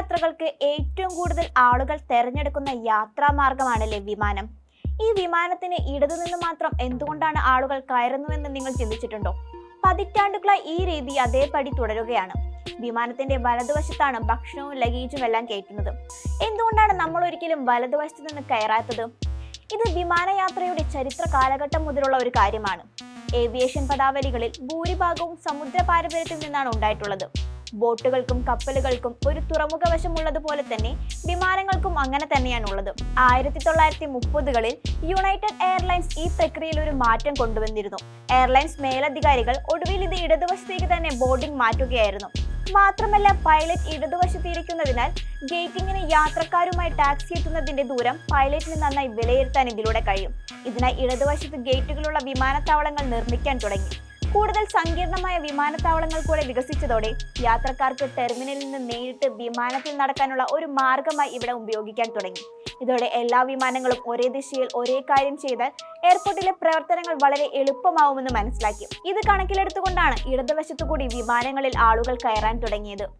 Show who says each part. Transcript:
Speaker 1: യാത്രകൾക്ക് ഏറ്റവും കൂടുതൽ ആളുകൾ തെരഞ്ഞെടുക്കുന്ന യാത്രാമാർഗമാണല്ലേ വിമാനം. ഈ വിമാനത്തിന് ഇടതുനിന്ന് മാത്രം എന്തുകൊണ്ടാണ് ആളുകൾ കയറുന്നുവെന്ന് നിങ്ങൾ ചിന്തിച്ചിട്ടുണ്ടോ? പതിറ്റാണ്ടുകളായി ഈ രീതി അതേപടി തുടരുകയാണ്. വിമാനത്തിന്റെ വലതുവശത്താണ് ഭക്ഷണവും ലഗേജും എല്ലാം കയറ്റുന്നത്. എന്തുകൊണ്ടാണ് നമ്മൾ ഒരിക്കലും വലതുവശത്ത് നിന്ന് കയറാത്തത്? ഇത് വിമാനയാത്രയുടെ ചരിത്ര കാലഘട്ടം മുതലുള്ള ഒരു കാര്യമാണ്. ഏവിയേഷൻ പദാവലികളിൽ ഭൂരിഭാഗവും സമുദ്ര പാരമ്പര്യത്തിൽ നിന്നാണ് ഉണ്ടായിട്ടുള്ളത്. ബോട്ടുകൾക്കും കപ്പലുകൾക്കും ഒരു തുറമുഖ വശമുള്ളതുപോലെ തന്നെ വിമാനങ്ങൾക്കും അങ്ങനെ തന്നെയാണ് ഉള്ളത് ആയിരത്തി തൊള്ളായിരത്തി മുപ്പതുകളിൽ യുണൈറ്റഡ് എയർലൈൻസ് ഈ പ്രക്രിയയിൽ ഒരു മാറ്റം കൊണ്ടുവന്നിരുന്നു. എയർലൈൻസ് മേലധികാരികൾ ഒടുവിൽ ഇത് ഇടതുവശത്തേക്ക് തന്നെ ബോർഡിംഗ് മാറ്റുകയായിരുന്നു. മാത്രമല്ല പൈലറ്റ് ഇടതുവശത്തിരിക്കുന്നതിനാൽ ഗേറ്റിംഗിന് യാത്രക്കാരുമായി ടാക്സി എത്തുന്നതിന്റെ ദൂരം പൈലറ്റിന് നന്നായി വിലയിരുത്താൻ ഇതിലൂടെ കഴിയും. ഇതിനായി ഇടതുവശത്ത് ഗേറ്റുകളുള്ള വിമാനത്താവളങ്ങൾ നിർമ്മിക്കാൻ തുടങ്ങി. കൂടുതൽ സങ്കീർണമായ വിമാനത്താവളങ്ങൾ കൂടെ വികസിച്ചതോടെ യാത്രക്കാർക്ക് ടെർമിനലിൽ നിന്ന് നേരിട്ട് വിമാനത്തിൽ നടക്കാനുള്ള ഒരു മാർഗമായി ഇവിടെ ഉപയോഗിക്കാൻ തുടങ്ങി. ഇതോടെ എല്ലാ വിമാനങ്ങളും ഒരേ ദിശയിൽ ഒരേ കാര്യം ചെയ്താൽ എയർപോർട്ടിലെ പ്രവർത്തനങ്ങൾ വളരെ എളുപ്പമാവുമെന്ന് മനസ്സിലാക്കി. ഇത് കണക്കിലെടുത്തുകൊണ്ടാണ് ഇടതുവശത്തു കൂടി വിമാനങ്ങളിൽ ആളുകൾ കയറാൻ തുടങ്ങിയത്.